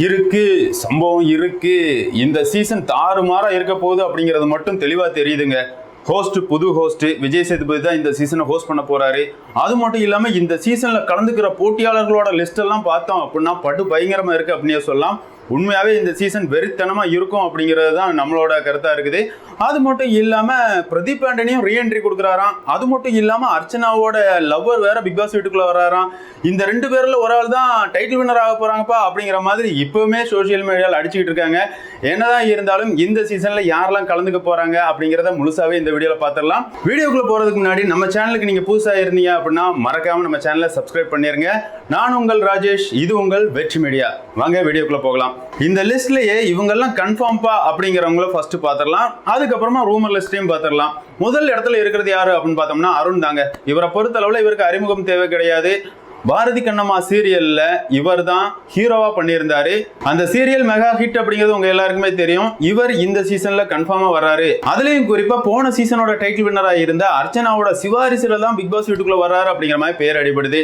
இருக்கு சம்பவம் இருக்கு. இந்த சீசன் தாறுமாறா இருக்க போகுது அப்படிங்கிறது மட்டும் தெளிவா தெரியுதுங்க. ஹோஸ்ட் புது ஹோஸ்ட் விஜய் சேதுபதி தான் இந்த சீசனை ஹோஸ்ட் பண்ண போறாரு. அது மட்டும் இல்லாம இந்த சீசன்ல கலந்துக்கிற போட்டியாளர்களோட லிஸ்ட் எல்லாம் பார்த்தோம் அப்படின்னா படு பயங்கரமா இருக்கு அப்படின்னே சொல்லலாம். உண்மையாகவே இந்த சீசன் வெறித்தனமாக இருக்கும் அப்படிங்கிறது தான் நம்மளோட கருத்தாக இருக்குது. அது மட்டும் இல்லாமல் பிரதீப் ஆண்டனியும் ரீஎன்ட்ரி கொடுக்குறாராம். அது மட்டும் இல்லாமல் அர்ச்சனாவோட லவ்வர் வேற பிக் பாஸ் வீட்டுக்குள்ளே வராராம் இந்த ரெண்டு பேரில் ஒரு ஆள் தான் டைட்டில் வின்னர் ஆக போகிறாங்கப்பா அப்படிங்கிற மாதிரி இப்போவுமே சோஷியல் மீடியாவில் அடிச்சுக்கிட்டு இருக்காங்க. என்னதான் இருந்தாலும் இந்த சீசனில் யாரெல்லாம் கலந்துக்க போகிறாங்க அப்படிங்கிறத முழுசாகவே இந்த வீடியோவில் பார்த்துடலாம் வீடியோக்குள்ளே போகிறதுக்கு முன்னாடி நம்ம சேனலுக்கு நீங்கள் புதுசாக இருந்தீங்க அப்படின்னா மறக்காம நம்ம சேனலை சப்ஸ்கிரைப் பண்ணிருங்க. நான் உங்கள் ராஜேஷ் இது உங்கள் வெற்றி மீடியா வாங்க வீடியோக்குள்ளே போகலாம். இந்த லிஸ்ட்லயே இவங்கெல்லாம் கன்ஃபார்ம்பா அப்படிங்கிறவங்கள ஃபர்ஸ்ட் பார்த்துடலாம் அதுக்கப்புறமா ரூமர் லிஸ்ட்டையும் பார்த்துடலாம் முதல் இடத்துல இருக்கிறது யாரு அப்படின்னு பார்த்தோம்னா அருண் தாங்க. இவரை பொறுத்தளவுல இவருக்கு அறிமுகம் தேவை கிடையாது. பாரதி கண்ணம்மா சீரியல்ல இவர் தான் ஹீரோவா பண்ணியிருந்தாரு. அந்த சீரியல் மெகா ஹிட் அப்படிங்கிறது உங்க எல்லாருக்குமே தெரியும். இவர் இந்த சீசன்ல கன்ஃபார்மா வர்றாரு. அதுலயும் குறிப்பா போன சீசனோட டைட்டில் வின்னரா இருந்த அர்ச்சனாவோட சிவாரிசில தான் பிக் பாஸ் வீட்டுக்குள்ள வர்றாரு அப்படிங்கிற மாதிரி பேர் அடிபடுது.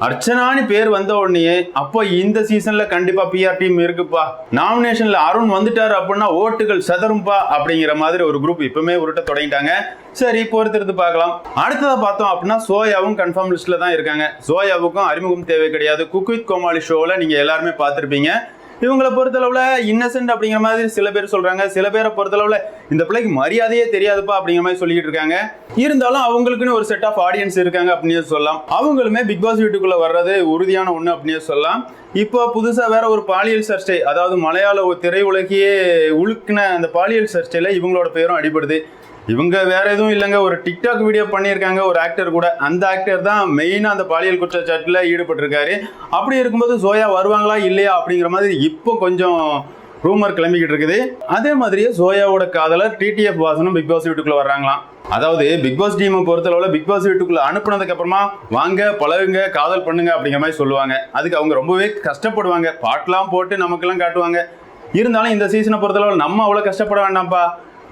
அர்ச்சனான்னு பேர் வந்த உடனே அப்போ இந்த சீசன்ல கண்டிப்பா பிஆர் டீம் இருக்குப்பா. நாமினேஷன்ல அருண் வந்துட்டாரு அப்படின்னா ஓட்டுகள் சதரும்பா அப்படிங்கிற மாதிரி ஒரு குரூப் இப்பவுமே உருட்ட தொடங்கிட்டாங்க. சரி பொறுத்திருந்து பார்க்கலாம். அடுத்ததை பார்த்தோம் அப்படின்னா சோயாவும் கன்ஃபார்ம் லிஸ்ட்ல தான் இருக்காங்க. சோயாவுக்கும் அறிமுகம் தேவை கிடையாது. குக் வித் கோமாளி ஷோவில் நீங்க எல்லாருமே பார்த்துருப்பீங்க. இவங்களை பொறுத்தளவுல இன்னசென்ட் அப்படிங்கிற மாதிரி சில பேர் சொல்றாங்க. சில பேரை பொறுத்தளவில் இந்த பிள்ளைக்கு மரியாதையே தெரியாதுப்பா அப்படிங்கிற மாதிரி சொல்லிட்டு இருக்காங்க. இருந்தாலும் அவங்களுக்குன்னு ஒரு செட் ஆஃப் ஆடியன்ஸ் இருக்காங்க அப்படின்னு சொல்லலாம். அவங்களுமே பிக் பாஸ் வீட்டுக்குள்ளே வர்றது உறுதியான ஒன்று அப்படின்னு சொல்லலாம். இப்போ புதுசாக வேற ஒரு பாலியல் சர்ச்சை அதாவது மலையாள திரையுலகையே உழுக்கின அந்த பாலியல் சர்ச்சையில் இவங்களோட பேரும் அடிபடுது. இவங்க வேற எதுவும் இல்லைங்க ஒரு டிக்டாக் வீடியோ பண்ணியிருக்காங்க ஒரு ஆக்டர் கூட. அந்த ஆக்டர் தான் மெயினாக அந்த பாலியல் குற்றச்சாட்டில் ஈடுபட்டிருக்காரு. அப்படி இருக்கும்போது சோயா வருவாங்களா இல்லையா அப்படிங்கிற மாதிரி இப்போ கொஞ்சம் ரூமர் கிளம்பிக்கிட்டு இருக்குது. அதே மாதிரியே சோயாவோட காதலர் டிடிஎஃப் வாசனும் பிக் பாஸ் வீட்டுக்குள்ள வர்றாங்களாம். அதாவது பிக் பாஸ் டீமை பொறுத்தளவுல பிக் பாஸ் வீட்டுக்குள்ள அனுப்புனதுக்கு அப்புறமா வாங்க பழகுங்க காதல் பண்ணுங்க அப்படிங்கிற மாதிரி சொல்லுவாங்க. அதுக்கு அவங்க ரொம்பவே கஷ்டப்படுவாங்க. பாட்டெல்லாம் போட்டு நமக்கெல்லாம் காட்டுவாங்க. இருந்தாலும் இந்த சீசனை பொறுத்தளவு நம்ம அவ்வளோ கஷ்டப்பட வேண்டாம்ப்பா.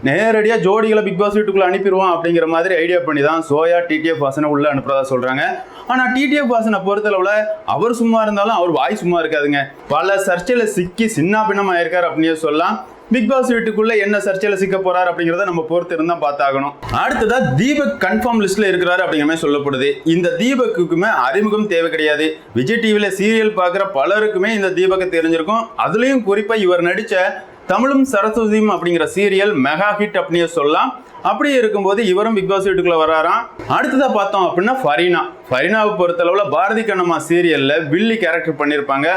நேரடியாக ஜோடிகளை பிக் பாஸ் வீட்டுக்குள்ளே அனுப்பிடுவோம் அப்படிங்கிற மாதிரி ஐடியா பண்ணி தான் சோயா டிடிஎஃப் வாசனை உள்ளே அனுப்புறதா சொல்கிறாங்க ஆனால் டிடிஎஃப் வாசனை பொறுத்தளவுல அவர் சும்மா இருந்தாலும் அவர் வாய் சும்மா இருக்காதுங்க. பல சர்ச்சையில் சிக்கி சின்ன பின்னமா இருக்காரு அப்படின்னே சொல்லலாம். பிக் பாஸ் வீட்டுக்குள்ள என்ன சர்ச்சையில சிக்க போறாரு அப்படிங்கறத நம்ம பொறுத்து இருந்தா பார்த்தாகணும். அடுத்ததா தீபக் கன்ஃபார்ம் லிஸ்ட்ல இருக்கிறாரு அப்படிங்கிற மாதிரி சொல்லப்படுது. இந்த தீபக்குமே அறிமுகம் தேவை கிடையாது. விஜய் டிவில சீரியல் பார்க்குற பலருக்குமே இந்த தீபக்கை தெரிஞ்சிருக்கும். அதுலயும் குறிப்பா இவர் நடிச்ச தமிழும் சரஸ்வதியும் அப்படிங்கிற சீரியல் மெகா ஹிட் அப்படின்னு சொல்லலாம். அப்படி இருக்கும்போது இவரும் பிக் பாஸ் வீட்டுக்குள்ள வராராம். அடுத்ததாக பார்த்தோம் அப்படின்னா ஃபரீனா ஃபரீனாவை பொறுத்தளவில் பாரதி கண்ணம்மா சீரியலில் வில்லி கேரக்டர் பண்ணியிருப்பாங்க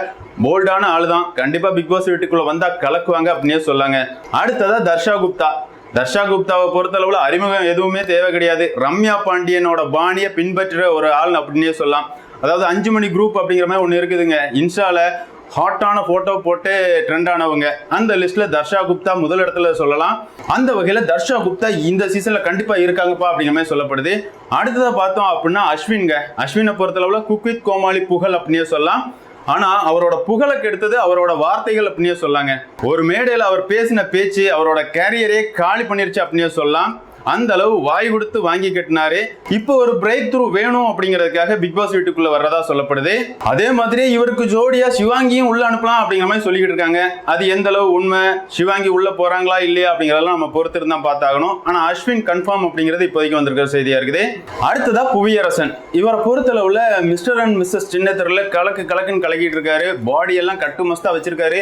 போல்டான ஆள் தான் கண்டிப்பாக பிக் பாஸ் வீட்டுக்குள்ளே வந்தால் கலக்குவாங்க அப்படின்னே சொல்லாங்க. அடுத்ததாக தர்ஷா குப்தா. தர்ஷா குப்தாவை பொறுத்தளவில் அறிமுகம் எதுவுமே தேவை கிடையாது. ரம்யா பாண்டியனோட பாணியை பின்பற்றுற ஒரு ஆள் அப்படின்னே சொல்லலாம். அதாவது அஞ்சு மணி குரூப் அப்படிங்கிற மாதிரி ஒன்று இருக்குதுங்க. இன்ஸ்டாவில் ஹாட்டான போட்டோ போட்டு ட்ரெண்ட் ஆனவங்க. அந்த லிஸ்ட்ல தர்ஷா குப்தா முதல் இடத்துல சொல்லலாம். அந்த வகையில தர்ஷா குப்தா இந்த சீசன்ல கண்டிப்பா இருக்காங்கப்பா அப்படிங்கிற மாதிரி சொல்லப்படுது. அடுத்ததை பார்த்தோம் அப்படின்னா அஸ்வின்ங்க. அஸ்வினை பொறுத்தளவுல குக் வித் கோமாளி புகழ் அப்படின்னே சொல்லலாம். ஆனா அவரோட புகழை கெடுத்தது அவரோட வார்த்தைகள் அப்படின்னே சொல்லாங்க. ஒரு மேடையில் அவர் பேசின பேச்சு அவரோட கேரியரே காலி பண்ணிருச்சு அப்படின்னே சொல்லலாம். அந்த அளவு வாய் கொடுத்து வாங்கி கட்டினாரு. இப்போ ஒரு பிரேக் த்ரூ வேணும் அப்படிங்கிறதுக்காக பிக் பாஸ் வீட்டுக்குள்ள வர்றதா சொல்லப்படுது. அதே மாதிரி இவருக்கு ஜோடியா சிவாங்கியும் உள்ள அனுப்பலாம் அப்படிங்கிற மாதிரி சொல்லிக்கிட்டு இருக்காங்க. அது எந்த அளவு உண்மை? சிவாங்கி உள்ள போறாங்களா இல்லையா அப்படிங்கிறதெல்லாம் நம்ம பொறுத்து இருந்தா பார்த்தாகணும். ஆனா அஸ்வின் கன்ஃபார்ம் அப்படிங்கிறது இப்போதைக்கு வந்திருக்கிற செய்தியா இருக்குது. அடுத்ததா புவியரசன். இவரை பொறுத்தளவுல மிஸ்டர் அண்ட் மிஸ்ஸஸ் சின்னத்தரில் கலக்கு கலக்குன்னு கலக்கிட்டு இருக்காரு. பாடி எல்லாம் கட்டு மஸ்தா வச்சிருக்காரு.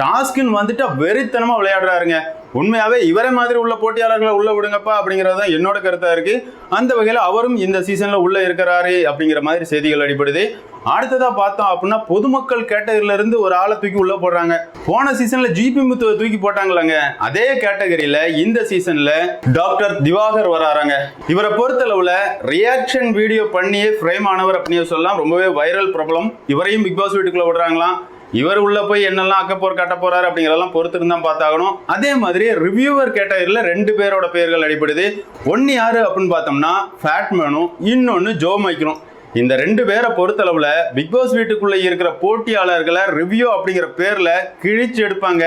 டாஸ்கின் வந்துட்டு வெறித்தனமாக விளையாடுறாருங்க. உண்மையாகவே இவரை மாதிரி உள்ள போட்டியாளர்களை உள்ள விடுங்கப்பா அப்படிங்கிறது தான் என்னோட கருத்தாக இருக்குது அந்த வகையில் அவரும் இந்த சீசனில் உள்ளே இருக்கிறாரு அப்படிங்கிற மாதிரி செய்திகள் அடிப்படுது அடுத்ததாக பார்த்தோம் அப்படின்னா பொதுமக்கள் கேட்டகரியிலேருந்து ஒரு ஆளை தூக்கி உள்ளே போடுறாங்க. போன சீசனில் ஜிபி முத்துவை தூக்கி போட்டாங்களாங்க. அதே கேட்டகரியில் இந்த சீசனில் டாக்டர் திவாகர் வராறாங்க இவரை பொறுத்தளவில் ரியாக்ஷன் வீடியோ பண்ணியே ஃப்ரேம் ஆனவர் அப்படின்னு சொல்லலாம். ரொம்பவே வைரல் ப்ராப்ளம் இவரையும் பிக் பாஸ் வீட்டுக்குள்ளே விடுறாங்களாம். இவர் உள்ள போய் என்னெல்லாம் அக்கப்போர் கட்ட போறாரு அப்படிங்கிறதெல்லாம் பொறுத்து இருந்தா பார்த்தாகணும். அதே மாதிரி ரிவ்யூவர் கேட்டகரியில் ரெண்டு பேரோட பெயர்கள் அடிப்படுது ஒன்று யாரு அப்படின்னு பார்த்தோம்னா ஃபேட்மேனும் இன்னொன்று ஜோ மைக்கணும் இந்த ரெண்டு பேரை பொறுத்தளவில் பிக்பாஸ் வீட்டுக்குள்ளே இருக்கிற போட்டியாளர்களை ரிவ்யூ அப்படிங்கிற பேரில் கிழிச்சு எடுப்பாங்க.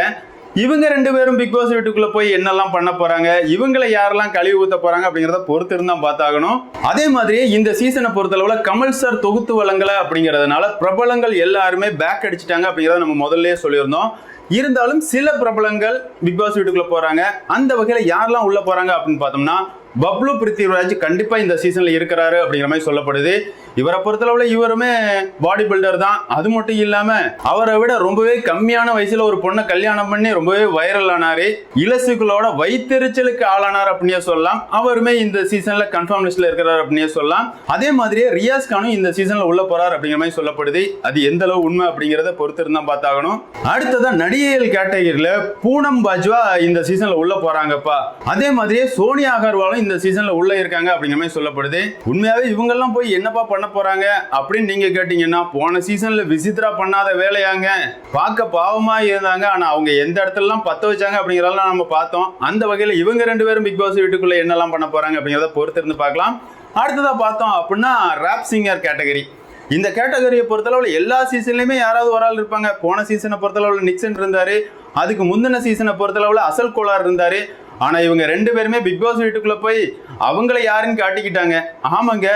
இவங்க ரெண்டு பேரும் பிக் பாஸ் வீட்டுக்குள்ள போய் என்னெல்லாம் பண்ண போறாங்க? இவங்களை யாரெல்லாம் கழிவு ஊத்த போறாங்க அப்படிங்கறத பொறுத்து இருந்தா பார்த்தாகணும். அதே மாதிரி இந்த சீசனை பொறுத்தளவுல கமல் சார் தொகுத்து வழங்கல அப்படிங்கறதுனால பிரபலங்கள் எல்லாருமே பேக் அடிச்சிட்டாங்க அப்படிங்கறத நம்ம முதல்ல சொல்லியிருந்தோம். இருந்தாலும் சில பிரபலங்கள் பிக் பாஸ் வீட்டுக்குள்ள போறாங்க. அந்த வகையில யாரெல்லாம் உள்ள போறாங்க அப்படின்னு பார்த்தோம்னா பப்ளு பிருத்திவிராஜ் கண்டிப்பாக இந்த சீசனில் இருக்கிறாரு அப்படிங்கிற மாதிரி சொல்லப்படுது. இவரை பொறுத்தளவில் இவருமே பாடி பில்டர் தான். அது மட்டும் இல்லாமல் அவரை விட ரொம்பவே கம்மியான வயசில் ஒரு பொண்ணை கல்யாணம் பண்ணி ரொம்பவே வைரல் ஆனார். இலசுகளோட வைத்தெரிச்சலுக்கு ஆளானார் அப்படின்னே சொல்லலாம். அவருமே இந்த சீசனில் கன்ஃபார்ம் லிஸ்ட்டில் இருக்கிறார் அப்படின்னே சொல்லலாம். அதே மாதிரியே ரியாஸ் கானும் இந்த சீசனில் உள்ள போகிறார் அப்படிங்கிற மாதிரி சொல்லப்படுது. அது எந்த அளவு உண்மை அப்படிங்கிறத பொறுத்து இருந்தால் பார்த்தாகணும். அடுத்ததான் நடிகைகள் கேட்டகரியில் பூனம் பாஜ்வா இந்த சீசனில் உள்ள போகிறாங்கப்பா அதே மாதிரியே சோனியா அகர்வாலும் இந்த சீசன்ல உள்ள இருக்காங்க அப்படிங்கிற மாதிரி சொல்லப்படுது. உண்மையாவே இவங்கெல்லாம் போய் என்னப்பா பண்ண போறாங்க அப்படின்னு நீங்க கேட்டீங்கன்னா போன சீசன்ல விசித்ரா பண்ணாத வேலையாங்க. பார்க்க பாவமா இருந்தாங்க. ஆனா அவங்க எந்த இடத்துலலாம் பத்த வச்சாங்க அப்படிங்கிறதெல்லாம் நம்ம பார்த்தோம். அந்த வகையில இவங்க ரெண்டு பேரும் பிக் பாஸ் வீட்டுக்குள்ள என்னெல்லாம் பண்ண போறாங்க அப்படிங்கிறத பொறுத்து இருந்து பார்க்கலாம். அடுத்ததா பார்த்தோம் அப்படின்னா ராப் சிங்கர் கேட்டகரி இந்த கேட்டகரியை பொறுத்தளவுல எல்லா சீசன்லயுமே யாராவது ஒரு ஆள் இருப்பாங்க. போன சீசனை பொறுத்தளவுல நிக்சன் இருந்தாரு. அதுக்கு முந்தின சீசனை பொறுத்தளவுல அசல் கோளார் இருந்தாரு. ஆனால் இவங்க ரெண்டு பேருமே பிக் பாஸ் வீட்டுக்குள்ளே போய் அவங்கள யாருன்னு காட்டிக்கிட்டாங்க. ஆமாங்க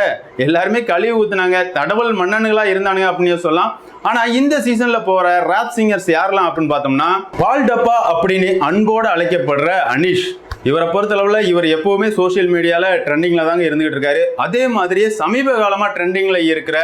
எல்லாருமே கழுவி ஊற்றுனாங்க தடவல் மன்னனுங்களாக இருந்தானுங்க அப்படின்னு சொல்லலாம். ஆனால் இந்த சீசனில் போகிற ராப் சிங்கர்ஸ் யாரெல்லாம் அப்படின்னு பார்த்தோம்னா பால் டப்பா அப்படின்னு அன்போடு அழைக்கப்படுற அனிஷ். இவரை பொறுத்தளவில் இவர் எப்பவுமே சோஷியல் மீடியாவில் ட்ரெண்டிங்கில் தாங்க இருந்துகிட்டு இருக்காரு. அதே மாதிரியே சமீப காலமாக ட்ரெண்டிங்கில் இருக்கிற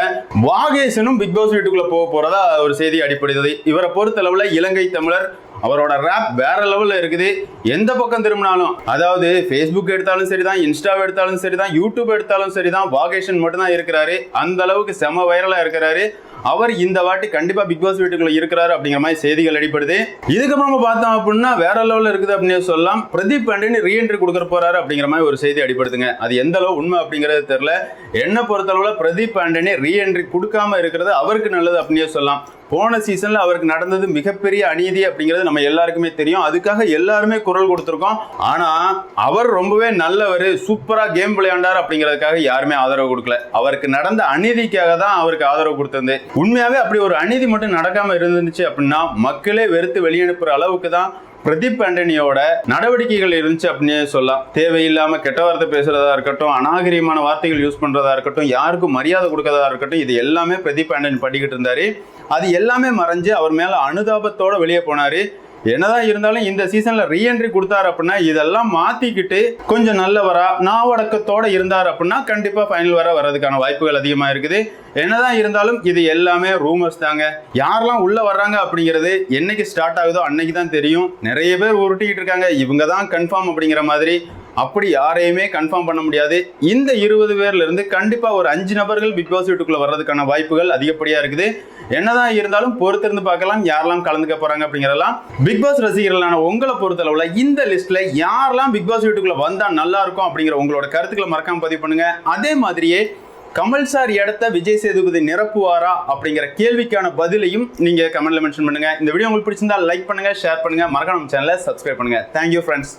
வாகேசனும் பிக் பாஸ் வீட்டுக்குள்ளே போக போகிறதா ஒரு செய்தி அடிப்படுகிறது இவரை பொறுத்தளவில் இலங்கை தமிழர் அவரோட ரேப் வேற லெவலில் இருக்குது. எந்த பக்கம் திரும்பினாலும் அதாவது ஃபேஸ்புக் எடுத்தாலும் சரி தான் இன்ஸ்டா எடுத்தாலும் சரி தான் யூடியூப் எடுத்தாலும் சரி தான் வாகேஷன் மட்டும்தான் இருக்கிறாரு. அந்த அளவுக்கு செம வைரலாக இருக்கிறாரு. அவர் இந்த வாட்டி கண்டிப்பா பிக் பாஸ் வீட்டுக்குள்ள இருக்கிறாரு அப்படிங்கிற மாதிரி செய்திகள் அடிப்படுது இதுக்கப்புறம் நம்ம பார்த்தோம் அப்படின்னா வேற லெவல்ல இருக்குது அப்படின்னு சொல்லலாம். பிரதீப் பாண்டியன் ரீஎன்ட்ரி கொடுக்க போறாரு அப்படிங்கிற மாதிரி ஒரு செய்தி அடிப்படுதுங்க அது எந்த அளவு உண்மை அப்படிங்கிறது தெரியல. என்ன பொறுத்தளவுல பிரதீப் பாண்டியனே ரீஎன்ட்ரி கொடுக்காம இருக்கிறது அவருக்கு நல்லது அப்படின்னே சொல்லலாம். போன சீசன்ல அவருக்கு நடந்தது மிகப்பெரிய அநீதி அப்படிங்கிறது நம்ம எல்லாருக்குமே தெரியும். அதுக்காக எல்லாருமே குரல் கொடுத்துருக்கோம். ஆனா அவர் ரொம்பவே நல்லவர் சூப்பரா கேம் விளையாண்டார் அப்படிங்கிறதுக்காக யாருமே ஆதரவு கொடுக்கல. அவருக்கு நடந்த அநீதிக்காக தான் அவருக்கு ஆதரவு கொடுத்தது உண்மையாவே அப்படி ஒரு அநீதி மட்டும் நடக்காம இருந்துச்சு அப்படின்னா மக்களே வெறுத்து வெளியனுப்புற அளவுக்கு தான் பிரதீப் ஆண்டனியோட நடவடிக்கைகள் இருந்துச்சு அப்படின்னே சொல்லலாம். தேவையில்லாம கெட்ட வார்த்தை பேசுறதா இருக்கட்டும் அநாகரிகமான வார்த்தைகள் யூஸ் பண்றதா இருக்கட்டும் யாருக்கும் மரியாதை கொடுக்கறதா இருக்கட்டும் இது எல்லாமே பிரதீப் ஆண்டனி பண்ணிக்கிட்டு இருந்தாரு. அது எல்லாமே மறைஞ்சு அவர் மேலே அனுதாபத்தோட வெளியே போனார். என்னதான் இருந்தாலும் இந்த சீசன்ல ரீஎன்ட்ரி கொடுத்தாரு அப்படின்னா இதெல்லாம் மாத்திக்கிட்டு கொஞ்சம் நல்லவரா நாவடக்கத்தோட இருந்தார் அப்படின்னா கண்டிப்பா ஃபைனல் வர வர்றதுக்கான வாய்ப்புகள் அதிகமா இருக்குது. என்னதான் இருந்தாலும் இது எல்லாமே ரூமர்ஸ் தாங்க. யாரெல்லாம் உள்ள வர்றாங்க அப்படிங்கிறது என்னைக்கு ஸ்டார்ட் ஆகுதோ அன்னைக்கு தான் தெரியும். நிறைய பேர் உருட்டிக்கிட்டு இருக்காங்க. இவங்க தான் கன்ஃபார்ம் அப்படிங்கிற மாதிரி அப்படி யாரையுமே கன்ஃபார்ம் பண்ண முடியாது. இந்த இருபது பேர்ல இருந்து கண்டிப்பா ஒரு அஞ்சு நபர்கள் பிக் பாஸ் வீட்டுக்குள்ள வர்றதுக்கான வாய்ப்புகள் அதிகப்படியா இருக்குது. என்னதான் இருந்தாலும் பொறுத்திருந்து பார்க்கலாம். யாரெல்லாம் கலந்துக்க போறாங்க அப்படிங்கிறதெல்லாம் பிக் பாஸ் ரசிகர்களான உங்களை பொறுத்தளவுல இந்த லிஸ்ட்ல யாரெல்லாம் பிக் பாஸ் வீட்டுக்குள்ள வந்தா நல்லா இருக்கும் அப்படிங்கிற உங்களோட கருத்துக்களை மறக்காம பதிவு பண்ணுங்க. அதே மாதிரியே கமல் சார் இடத்த விஜய் சேதுபதி நிரப்புவாரா அப்படிங்கிற கேள்விக்கான பதிலையும் நீங்க கமெண்ட்ல மென்ஷன் பண்ணுங்க. இந்த வீடியோ உங்களுக்கு பிடிச்சிருந்தா லைக் பண்ணுங்க ஷேர் பண்ணுங்க. மறக்காம சேனலை சப்ஸ்கிரைப் பண்ணுங்க. Thank you friends